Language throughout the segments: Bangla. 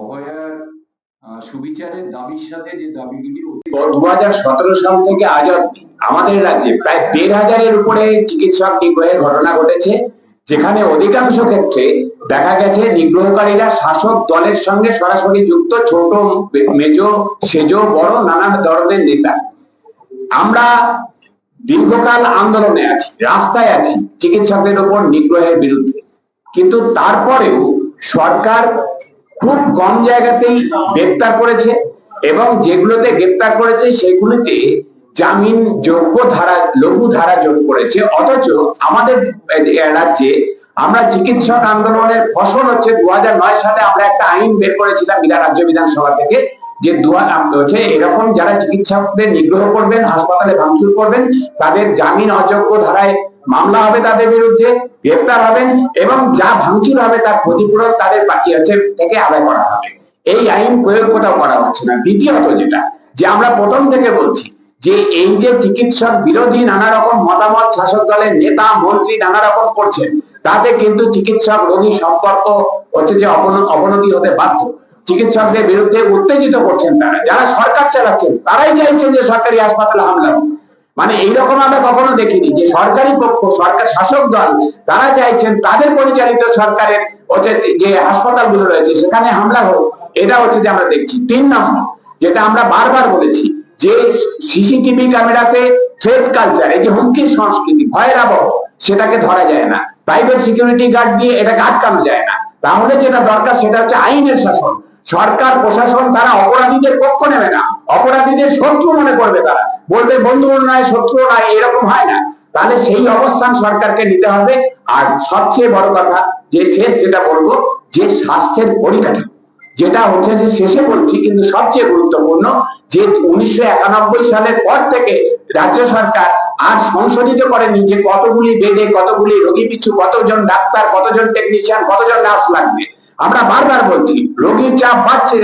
অভয়ার সুবিচারের দাবির সাথে যে দাবিগুলি দু হাজার সতেরো সাল থেকে আজ আমাদের রাজ্যে প্রায় দেড় হাজারের উপরে চিকিৎসক নিগ্রহের ঘটনা ঘটেছে, যেখানে অধিকাংশ ক্ষেত্রে দেখা গেছে নিগ্রহকারীরা শাসক দলের সঙ্গে সরাসরি যুক্ত ছোট, মেজ, সেজ, বড় নানা ধরনের নেতা। আমরা দীর্ঘকাল আন্দোলনে আছি, রাস্তায় আছি চিকিৎসকদের উপর নিগ্রহের বিরুদ্ধে। কিন্তু তারপরেও সরকার খুব কম জায়গাতেই গ্রেপ্তার করেছে এবং যেগুলোতে গ্রেপ্তার করেছে সেগুলিতে জামিন যোগ্য ধারা, লঘু ধারা যোগ করেছে। অথচ আমাদের রাজ্যে আমরা চিকিৎসক আন্দোলনের ফসল হচ্ছে দু সালে আমরা একটা আইন বের করেছিলাম রাজ্য বিধানসভা থেকে, যে হচ্ছে এরকম যারা চিকিৎসকদের নিগ্রহ করবেন, হাসপাতালে ভাঙচুর করবেন, তাদের জামিন অযোগ্য ধারায় মামলা হবে তাদের বিরুদ্ধে, গ্রেপ্তার হবেন এবং যা ভাঙচুর হবে তার ক্ষতিপূরণ তাদের বাকি হচ্ছে থেকে আদায় করা হবে। এই আইন প্রয়োগ কোথাও করা হচ্ছে না। দ্বিতীয়ত যেটা, যে আমরা প্রথম থেকে বলছি যে এই যে চিকিৎসক বিরোধী নানা রকম মতামত শাসক দলের নেতা, মন্ত্রী নানা রকম করছেন, তাতে কিন্তু চিকিৎসক রোগী সম্পর্ক হচ্ছে যে অবনতি হতে বাধ্য। চিকিৎসকদের বিরুদ্ধে উত্তেজিত করছেন তারা। যারা সরকার চালাচ্ছেন, তারাই চাইছেন যে সরকারি হাসপাতালে হামলা হোক। মানে এইরকম আমরা কখনো দেখিনি যে সরকারি পক্ষ, সরকার শাসক দল, তারা চাইছেন তাদের পরিচালিত সরকারের যে হাসপাতালগুলো রয়েছে, সেখানে হামলা হোক, এটা হচ্ছে যে আমরা দেখছি। তিন নম্বর, যেটা আমরা বারবার বলেছি, যে সিসিটিভি ক্যামেরাতে থ্রেড কালচার এই যে হুমকির সংস্কৃতি ভয়ের আবহ সেটাকে ধরা যায় না। প্রাইভেট সিকিউরিটি গার্ড দিয়ে এটাকে আটকানো যায় না। তাহলে যেটা দরকার, সেটা হচ্ছে আইনের শাসন। সরকার, প্রশাসন, তারা অপরাধীদের পক্ষ নেবে না। অপরাধীদের শত্রু মনে করবে তারা। বলবে, বন্ধু নয় শত্রু নয় এরকম হয় না। তাহলে সেই অবস্থান সরকারকে নিতে হবে। আর সবচেয়ে বড় কথা, যে শেষ যেটা বলব, যে স্বাস্থ্যের পরিকাঠামো। যেটা হচ্ছে যে শেষে বলছি, কিন্তু সবচেয়ে গুরুত্বপূর্ণ, যে উনিশশো একানব্বই সালের পর থেকে রাজ্য সরকার আর সংশোধিত করেনি যে কতগুলি বেডে, কতগুলি রোগী পিছু, কতজন ডাক্তার, কতজন টেকনিশিয়ান কতজন নার্স লাগবে। আমরা বারবার বলছি, রোগীর চাপ বাড়ছে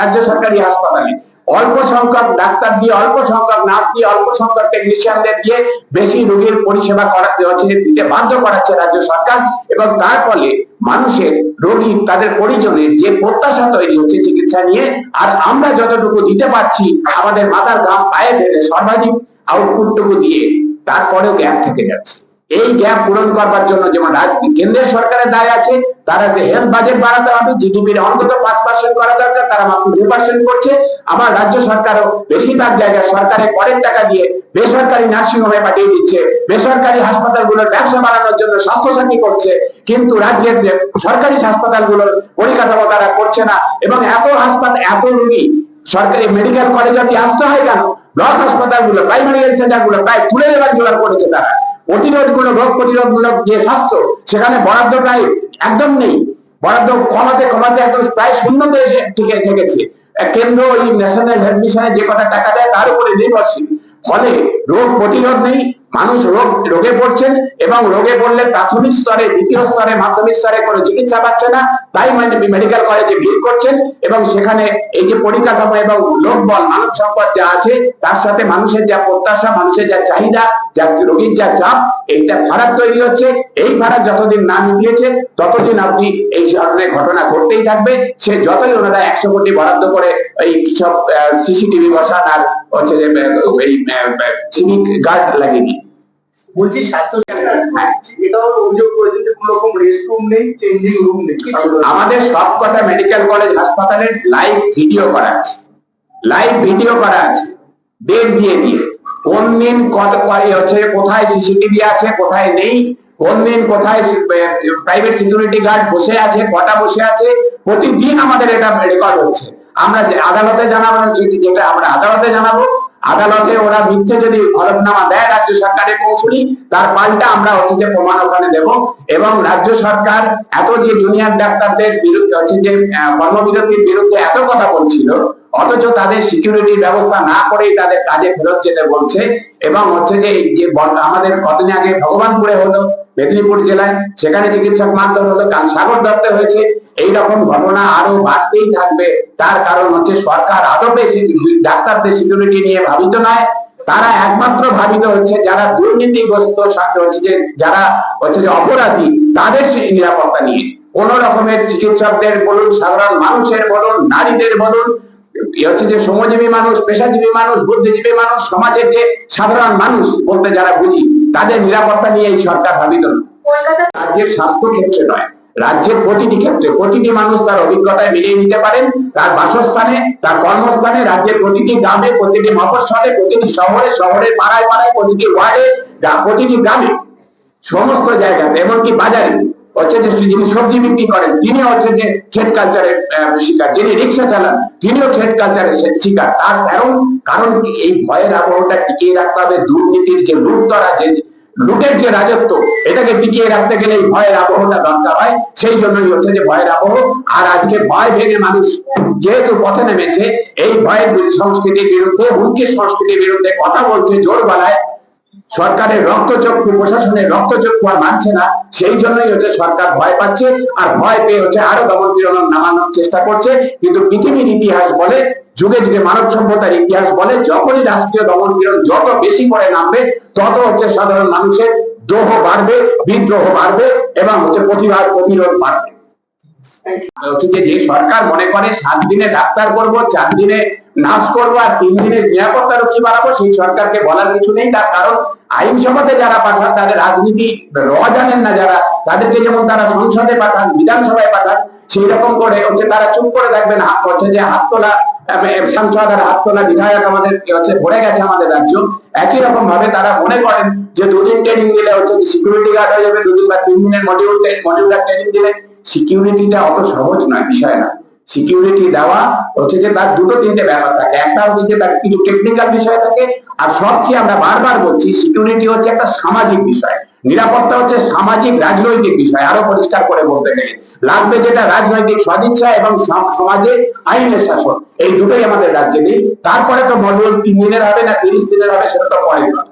রাজ্য সরকারি হাসপাতালে। অল্প সংখ্যক ডাক্তার দিয়ে, অল্প সংখ্যক নার্স দিয়ে, অল্প সংখ্যক টেকনিশিয়ানদের দিয়ে বেশি রোগীর পরিষেবা করাতে হচ্ছে, দিতে বাধ্য করাচ্ছে রাজ্য সরকার এবং তার ফলে মানুষের রোগী তাদের পরিজনের যে প্রত্যাশা তৈরি হচ্ছে চিকিৎসা নিয়ে, আর আমরা যতটুকু দিতে পারছি, আমাদের মাথার ঘাম পায়ে ফেলে সর্বাধিক আউটপুটটুকু দিয়ে, তারপরেও গ্যাপ থেকে যাচ্ছে। এই গ্যাপ পূরণ করবার জন্য যেমন কেন্দ্রের সরকারের দায় আছে, তারা যে হেলথ বাজেট বাড়াতে হবে জিডিপির অন্তত পাঁচ পার্সেন্ট করা দরকার, তারা মাত্র দুই পার্সেন্ট করছে। আমার রাজ্য সরকারও বেশিরভাগ জায়গায় সরকারের করের টাকা দিয়ে বেসরকারি নার্সিং হোমে পাঠিয়ে দিচ্ছে। বেসরকারি হাসপাতালগুলোর ব্যবসা বাড়ানোর জন্য স্বাস্থ্যসাথী করছে। কিন্তু রাজ্যের সরকারি হাসপাতালগুলোর পরিকাঠামো তারা করছে না। এবং এত হাসপাতাল এত রোগী সরকারি মেডিকেল কলেজ অব্দি আসতে হয় কেন? ব্লক হাসপাতালগুলো প্রাইমারি হেলথ সেন্টারগুলো প্রায় তুলে দেওয়ার জোগাড় করেছে তারা। প্রতিরোধ রোগ প্রতিরোধ মূলক যে স্বাস্থ্য সেখানে বরাদ্দ প্রায় একদম নেই। বরাদ্দ কমাতে কমাতে একদম প্রায় শূন্যতে এসে টিকে আহ, কেন্দ্র ওই ন্যাশনাল হেলথ মিশনে যে কটা টাকা দেয় তার উপরে নির্ভরশীল। ফলে রোগ প্রতিরোধ নেই মানুষ রোগ রোগে পড়ছেন এবং রোগে পড়লে প্রাথমিক স্তরে দ্বিতীয় স্তরে মাধ্যমিক স্তরে কোনো চিকিৎসা পাচ্ছে না। তাই মানে মেডিকেল কলেজে ভিড় করছেন এবং সেখানে এই যে পরিকাঠামো এবং লোকবল মানব সম্পদ যা আছে, তার সাথে মানুষের যা প্রত্যাশা, মানুষের যা চাহিদা, যা রোগীর যা চাপ, এইটা ফারাক তৈরি হচ্ছে। এই ফারাক যতদিন না মিটিয়েছে, ততদিন আপনি এই ধরনের ঘটনা ঘটতেই থাকবে। সে যতই ওনারা একশো কোটি বরাদ্দ করে এই সব সিসিটিভি বসান আর হচ্ছে যে এই সিভিক গার্ড লাগিয়ে বলছি স্বাস্থ্য এটাও অভিযোগ করেছেন যে কোনো রকম রেস্ট রুম নেই চেঞ্জিং রুম নেই। কিছু নেই। আমাদের মেডিকেল কলেজ হাসপাতালে লাইভ ভিডিও করা আছে। লাইভ ভিডিও করা আছে। ডেট দিয়ে দিয়ে। কোন দিন কত হচ্ছে কোথায় সিসিটিভি আছে কোথায় নেই কোন দিন কোথায় প্রাইভেট সিকিউরিটি গার্ড বসে আছে কটা বসে আছে প্রতিদিন আমাদের এটা রেকর্ড হচ্ছে। আমরা আদালতে জানাব যেটা আমরা আদালতে জানাব আদালতে ওরা মিথ্যে যদি হলফনামা দেয়, রাজ্য সরকারের কৌশলী তার পাল্টা আমরা হচ্ছে যে প্রমাণ ওখানে দেব। এবং রাজ্য সরকার এত যে জুনিয়র ডাক্তারদের বিরুদ্ধে হচ্ছে যে কর্মবিরতির বিরুদ্ধে এত কথা বলছিল অথচ তাদের সিকিউরিটির ব্যবস্থা না করেই তাদের কাজে ফেরত যেতে বলছে এবং হচ্ছে যে যে আমাদের কতদিন আগে ভগবানপুরে হলো, মেদিনীপুর জেলায়, সেখানে চিকিৎসক মারধর হলো, কাল সাগর দত্তে হয়েছে। এই রকম ঘটনা আরও বাড়তেই থাকবে। তার কারণ হচ্ছে সরকার আদপে সে- ডাক্তারদের সিকিউরিটি নিয়ে ভাবিত নয়। তারা একমাত্র ভাবিত হচ্ছে যারা দুর্নীতিগ্রস্ত হচ্ছে যে যারা হচ্ছে যে অপরাধী, তাদের সেই নিরাপত্তা নিয়ে। কোন রকমের চিকিৎসকদের বলুন, সাধারণ মানুষের বলুন, নারীদের বলুন এ হচ্ছে যে শ্রমজীবী মানুষ পেশাজীবী মানুষ বুদ্ধিজীবী মানুষ সমাজের যে সাধারণ মানুষ বলতে যারা বুঝি তাদের নিরাপত্তা নিয়ে এই সরকার ভাবিত না রাজ্যের স্বাস্থ্য ক্ষেত্রে নয় রাজ্যের প্রতিটি ক্ষেত্রে প্রতিটি মানুষ তার অভিজ্ঞতায় মিলিয়ে নিতে পারেন তার বাসস্থানে তার কর্মস্থানে রাজ্যের প্রতিটি গ্রামে প্রতিটি মফস্বলে প্রতিটি শহরে শহরের পাড়ায় পাড়ায় প্রতিটি ওয়ার্ডে প্রতিটি গ্রামে সমস্ত জায়গাতে এমনকি বাজারে হচ্ছে যে যিনি সবজি বিক্রি করেন, তিনি হচ্ছে যে ট্রেড কালচারের শিকার। যিনি রিক্সা চালান, তিনিও ট্রেড কালচারের শিকার। তার কারণ কারণ কি? এই ভয়ের টিকিয়ে রাখতে হবে। দুর্নীতির যে যে লুটের যে রাজত্ব, এটাকে টিকিয়ে রাখতে গেলে এই ভয়ের আবহটা দরকার হয়। সেই জন্যই হচ্ছে যে ভয়ের আবহ আর আজকে ভয় ভেঙে মানুষ যেহেতু পথে নেমেছে, এই ভয়ের সংস্কৃতির বিরুদ্ধে, হুমকির সংস্কৃতির বিরুদ্ধে কথা বলছে জোর গলায়। সরকারের রক্তচক্ষু প্রশাসনের রক্তচক্ষু আর মানছে না সেই জন্যই হচ্ছে সরকার ভয় পাচ্ছে আর ভয় পেয়ে হচ্ছে আরও দমন পীড়ন নামানোর চেষ্টা করছে। কিন্তু পৃথিবীর ইতিহাস বলে যুগে যুগে মানব সভ্যতার ইতিহাস বলে যখনই রাষ্ট্রীয় দমন পীড়ন যত বেশি করে নামবে তত হচ্ছে সাধারণ মানুষের দ্রোহ বাড়বে বিদ্রোহ বাড়বে এবং হচ্ছে প্রতিবাদ প্রতিরোধ বাড়বে। হচ্ছে যে যে সরকার মনে করে সাত দিনে ডাক্তার করব চার দিনে নার্স করব আর তিন দিনে নিরাপত্তা রক্ষী বাড়াবো সেই সরকারকে বলার কিছু নেই। তার কারণ আইনসভাতে যারা পাঠান, তাদের রাজনীতি র জানেন না যারা। তাদেরকে যেমন তারা সংসদে পাঠান, বিধানসভায় পাঠান, সেই রকম করে হচ্ছে তারা চুপ করে থাকবেন। হচ্ছে যে হাত তোলা সাংসদ আর হাত তোলা বিধায়ক আমাদের হচ্ছে ভরে গেছে আমাদের রাজ্য। একই রকম ভাবে তারা মনে করেন যে দুদিন ট্রেনিং দিলে হচ্ছে সিকিউরিটি গার্ড হয়ে যাবে, দুদিন বা তিন দিনের মডিউল মডিউলার ট্রেনিং দিলে সিকিউরিটিটা অত সহজ নয়, বিষয় না সিকিউরিটি দেওয়া হচ্ছে যে তার দুটো তিনটে ব্যাপার থাকে। একটা হচ্ছে যে তার কিছু টেকনিক্যাল বিষয় থাকে, আর সবচেয়ে আমরা বারবার বলছি সিকিউরিটি হচ্ছে একটা সামাজিক বিষয়। নিরাপত্তা হচ্ছে সামাজিক রাজনৈতিক বিষয়, আরও পরিষ্কার করে বলতে গেলে। লাগবে যেটা রাজনৈতিক সদিচ্ছা এবং সমাজে আইনের শাসন, এই দুটোই আমাদের রাজ্যে নেই। তারপরে তো মডিউল তিন দিনের হবে না, তিরিশ দিনের হবে, সেটা তো পরের কথা।